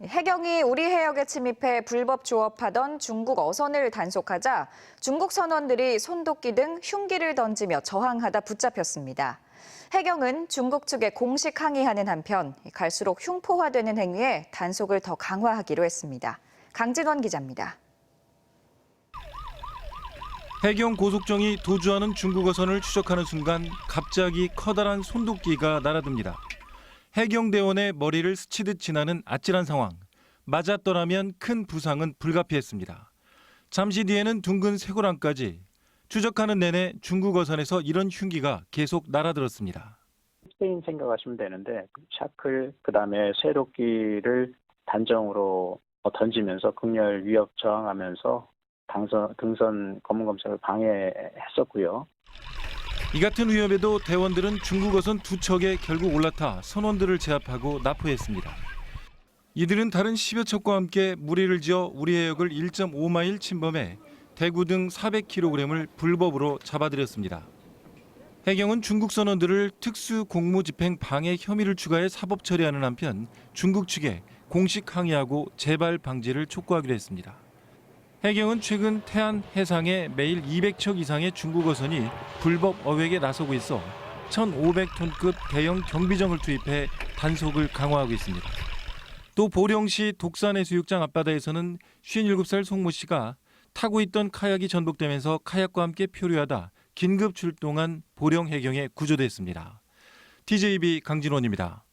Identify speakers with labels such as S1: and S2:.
S1: 해경이 우리 해역에 침입해 불법 조업하던 중국 어선을 단속하자 중국 선원들이 손도끼 등 흉기를 던지며 저항하다 붙잡혔습니다. 해경은 중국 측에 공식 항의하는 한편 갈수록 흉포화되는 행위에 단속을 더 강화하기로 했습니다. 강진원 기자입니다.
S2: 해경 고속정이 도주하는 중국 어선을 추적하는 순간 갑자기 커다란 손도끼가 날아듭니다. 해경대원의 머리를 스치듯 지나는 아찔한 상황. 맞았더라면 큰 부상은 불가피했습니다. 잠시 뒤에는 둥근 쇠고랑까지 추적하는 내내 중국 어선에서 이런 흉기가 계속 날아들었습니다.
S3: 스페인 생각하시면 되는데 샤클 그다음에 쇠도끼를 단정으로 던지면서 극렬 위협 저항하면서 당선, 등선 검문 검색을 방해했었고요.
S2: 이 같은 위협에도 대원들은 중국 어선 두 척에 결국 올라타 선원들을 제압하고 납포했습니다. 이들은 다른 10여 척과 함께 무리를 지어 우리 해역을 1.5마일 침범해 대구 등 400kg을 불법으로 잡아들였습니다. 해경은 중국 선원들을 특수 공무 집행 방해 혐의를 추가해 사법 처리하는 한편 중국 측에 공식 항의하고 재발 방지를 촉구하기로 했습니다. 해경은 최근 태안 해상에 매일 200척 이상의 중국 어선이 불법 어획에 나서고 있어 1,500톤급 대형 경비정을 투입해 단속을 강화하고 있습니다. 또 보령시 독산해수욕장 앞바다에서는 57살 송모 씨가 타고 있던 카약이 전복되면서 카약과 함께 표류하다 긴급 출동한 보령 해경에 구조됐습니다. TJB 강진원입니다.